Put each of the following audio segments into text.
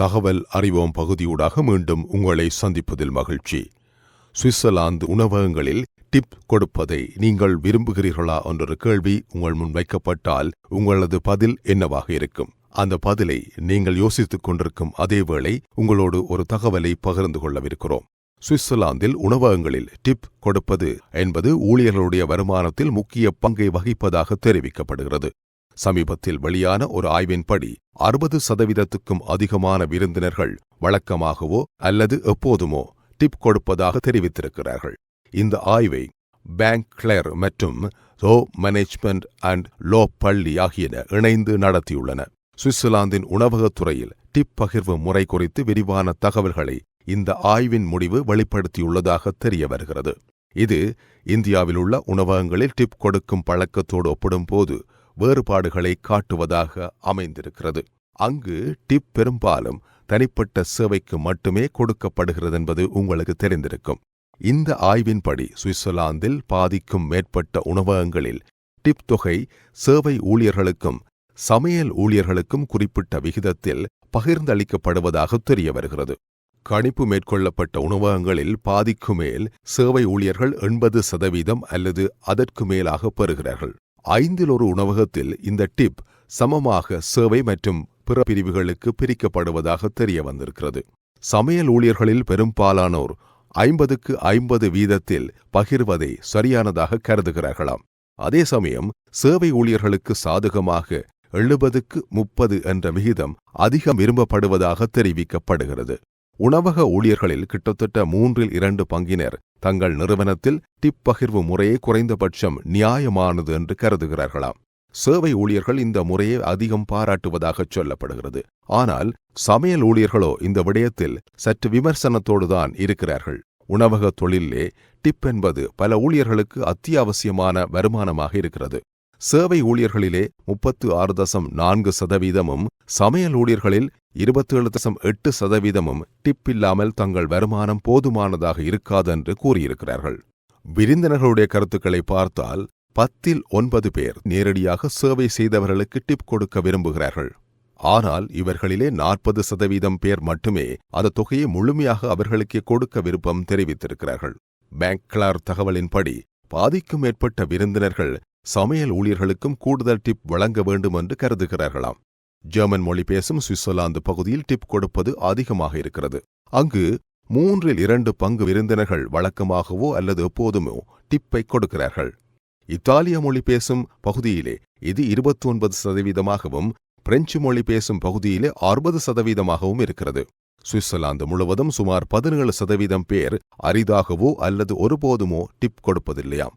தகவல் அறிவோம் பகுதியூடாக மீண்டும் உங்களை சந்திப்பதில் மகிழ்ச்சி. சுவிட்சர்லாந்து உணவகங்களில் டிப் கொடுப்பதை நீங்கள் விரும்புகிறீர்களா என்ற கேள்வி உங்கள் முன் வைக்கப்பட்டால் உங்களது பதில் என்னவாக இருக்கும்? அந்த பதிலை நீங்கள் யோசித்துக் கொண்டிருக்கும் அதேவேளை உங்களோடு ஒரு தகவலை பகிர்ந்து கொள்ளவிருக்கிறோம். சுவிட்சர்லாந்தில் உணவகங்களில் டிப் கொடுப்பது என்பது ஊழியர்களுடைய வருமானத்தில் முக்கிய பங்கை வகிப்பதாக தெரிவிக்கப்படுகிறது. சமீபத்தில் வெளியான ஒரு ஆய்வின்படி அறுபது சதவீதத்துக்கும் அதிகமான விருந்தினர்கள் வழக்கமாகவோ அல்லது எப்போதுமோ டிப் கொடுப்பதாக தெரிவித்திருக்கிறார்கள். இந்த ஆய்வை பேங்க் கிளேர் மற்றும் ரோ மேனேஜ்மெண்ட் அண்ட் லோ பள்ளி ஆகியன இணைந்து நடத்தியுள்ளன. சுவிட்சர்லாந்தின் உணவகத் துறையில் டிப் பகிர்வு முறை குறித்து விரிவான தகவல்களை இந்த ஆய்வின் முடிவு வெளிப்படுத்தியுள்ளதாக தெரிய வருகிறது. இது இந்தியாவில் உள்ள உணவகங்களில் டிப் கொடுக்கும் பழக்கத்தோடு ஒப்பிடும்போது வேறுபாடுகளை காட்டுவதாக அமைந்திருக்கிறது. அங்கு டிப் பெரும்பாலும் தனிப்பட்ட சேவைக்கு மட்டுமே கொடுக்கப்படுகிறது என்பது உங்களுக்கு தெரிந்திருக்கும். இந்த ஆய்வின்படி சுவிட்சர்லாந்தில் பாதிக்கும் மேற்பட்ட உணவகங்களில் டிப் தொகை சேவை ஊழியர்களுக்கும் சமையல் ஊழியர்களுக்கும் குறிப்பிட்ட விகிதத்தில் பகிர்ந்தளிக்கப்படுவதாக தெரிய வருகிறது கணிப்பு மேற்கொள்ளப்பட்ட உணவகங்களில் பாதிக்கு மேல் சேவை ஊழியர்கள் எண்பது சதவீதம் அல்லது அதற்கு மேலாக பெறுகிறார்கள். ஐந்தில் ஒரு உணவகத்தில் இந்த டிப் சமமாக சேவை மற்றும் பிற பிரிவுகளுக்கு பிரிக்கப்படுவதாக தெரிய வந்திருக்கிறது. சமையல் ஊழியர்களில் பெரும்பாலானோர் ஐம்பதுக்கு ஐம்பது வீதத்தில் பகிர்வதை சரியானதாக கருதுகிறார்களாம். அதே சமயம் சேவை ஊழியர்களுக்கு சாதகமாக எழுபதுக்கு முப்பது என்ற விகிதம் அதிகம் விரும்பப்படுவதாக தெரிவிக்கப்படுகிறது. உணவக ஊழியர்களில் கிட்டத்தட்ட மூன்றில் இரண்டு பங்கினர் தங்கள் நிறுவனத்தில் டிப் பகிர்வு முறையே குறைந்தபட்சம் நியாயமானது என்று கருதுகிறார்களாம். சேவை ஊழியர்கள் இந்த முறையை அதிகம் பாராட்டுவதாக சொல்லப்படுகிறது. ஆனால் சமையல் ஊழியர்களோ இந்த விடயத்தில் சற்று விமர்சனத்தோடுதான் இருக்கிறார்கள். உணவக தொழிலே டிப் என்பது பல ஊழியர்களுக்கு அத்தியாவசியமான வருமானமாக இருக்கிறது. சேவை ஊழியர்களிலே முப்பத்து ஆறு தசம் நான்கு சதவீதமும் சமையல் ஊழியர்களில் இருபத்தேழு தசம் எட்டு சதவீதமும் டிப் இல்லாமல் தங்கள் வருமானம் போதுமானதாக இருக்காது என்று கூறியிருக்கிறார்கள். விருந்தினர்களுடைய கருத்துக்களை பார்த்தால் பத்தில் ஒன்பது பேர் நேரடியாக சேவை செய்தவர்களுக்கு டிப் கொடுக்க விரும்புகிறார்கள். ஆனால் இவர்களிலே நாற்பது சதவீதம் பேர் மட்டுமே அந்த தொகையை முழுமையாக அவர்களுக்கே கொடுக்க விருப்பம் தெரிவித்திருக்கிறார்கள். பேங்க் கிளார் தகவலின்படி பாதிக்கும் மேற்பட்ட விருந்தினர்கள் சமையல் ஊழியர்களுக்கும் கூடுதல் டிப் வழங்க வேண்டும் என்று கருதுகிறார்களாம். ஜெர்மன் மொழி பேசும் சுவிட்சர்லாந்து பகுதியில் டிப் கொடுப்பது அதிகமாக இருக்கிறது. அங்கு மூன்றில் இரண்டு பங்கு விருந்தினர்கள் வழக்கமாகவோ அல்லது எப்போதுமோ டிப்பை கொடுக்கிறார்கள். இத்தாலிய மொழி பேசும் பகுதியிலே இது இருபத்தி ஒன்பது சதவீதமாகவும் பிரெஞ்சு மொழி பேசும் பகுதியிலே அறுபது சதவீதமாகவும் இருக்கிறது. சுவிட்சர்லாந்து முழுவதும் சுமார் பதினேழு சதவீதம் பேர் அரிதாகவோ அல்லது ஒருபோதுமோ டிப் கொடுப்பதில்லையாம்.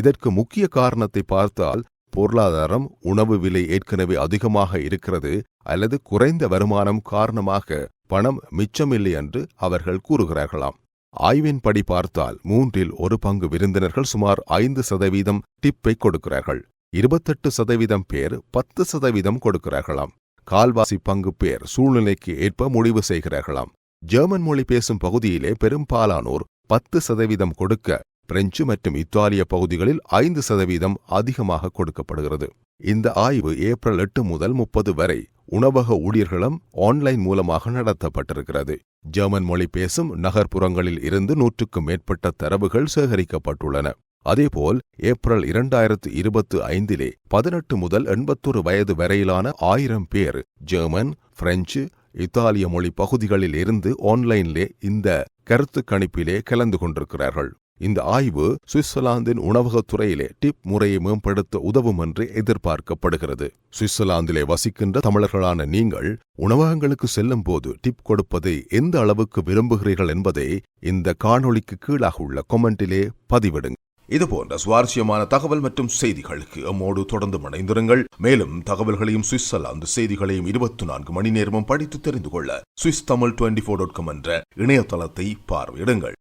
இதற்கு முக்கிய காரணத்தை பார்த்தால் பொருளாதாரம் உணவு விலை ஏற்கனவே அதிகமாக இருக்கிறது அல்லது குறைந்த வருமானம் காரணமாக பணம் மிச்சமில்லை என்று அவர்கள் கூறுகிறார்களாம். ஆய்வின்படி பார்த்தால் மூன்றில் ஒரு பங்கு விருந்தினர்கள் சுமார் ஐந்து சதவீதம் டிப்பை கொடுக்கிறார்கள். இருபத்தெட்டு சதவீதம் பேர் பத்து சதவீதம் கொடுக்கிறார்களாம். கால்வாசி பங்கு பேர் சூழ்நிலைக்கு ஏற்ப முடிவு செய்கிறார்களாம். ஜெர்மன் மொழி பேசும் பகுதியிலே பெரும்பாலானோர் பத்து சதவீதம் கொடுக்க பிரெஞ்சு மற்றும் இத்தாலிய பகுதிகளில் ஐந்து சதவீதம் அதிகமாக கொடுக்கப்படுகிறது. இந்த ஆய்வு ஏப்ரல் எட்டு முதல் முப்பது வரை உணவக ஊழியர்களும் ஆன்லைன் மூலமாக நடத்தப்பட்டிருக்கிறது. ஜெர்மன் மொழி பேசும் நகர்ப்புறங்களில் இருந்து நூற்றுக்கும் மேற்பட்ட தரவுகள் சேகரிக்கப்பட்டுள்ளன. அதேபோல் ஏப்ரல் இரண்டாயிரத்து இருபத்து ஐந்திலே பதினெட்டு முதல் எண்பத்தொரு வயது வரையிலான ஆயிரம் பேர் ஜெர்மன் பிரெஞ்சு இத்தாலிய மொழி பகுதிகளில் இருந்து ஆன்லைனிலே இந்த கருத்து கணிப்பிலே கலந்து கொண்டிருக்கிறார்கள். இந்த ஆய்வு சுவிட்சர்லாந்தின் உணவகத் துறையிலே டிப் முறையை மேம்படுத்த உதவும் என்று எதிர்பார்க்கப்படுகிறது. சுவிட்சர்லாந்திலே வசிக்கின்ற தமிழர்களான நீங்கள் உணவகங்களுக்கு செல்லும் போது டிப் கொடுப்பதை எந்த அளவுக்கு விரும்புகிறீர்கள் என்பதை இந்த காணொளிக்கு கீழாக உள்ள கொமெண்டிலே பதிவிடுங்க. இதுபோன்ற சுவாரஸ்யமான தகவல் மற்றும் செய்திகளுக்கு எம்மோடு தொடர்ந்து இணைந்திருங்கள். மேலும் தகவல்களையும் சுவிட்சர்லாந்து செய்திகளையும் இருபத்தி நான்கு மணி நேரமும் படித்து தெரிந்து கொள்ள Swiss Tamil twenty four dot com என்ற இணையதளத்தை பார்வையிடுங்கள்.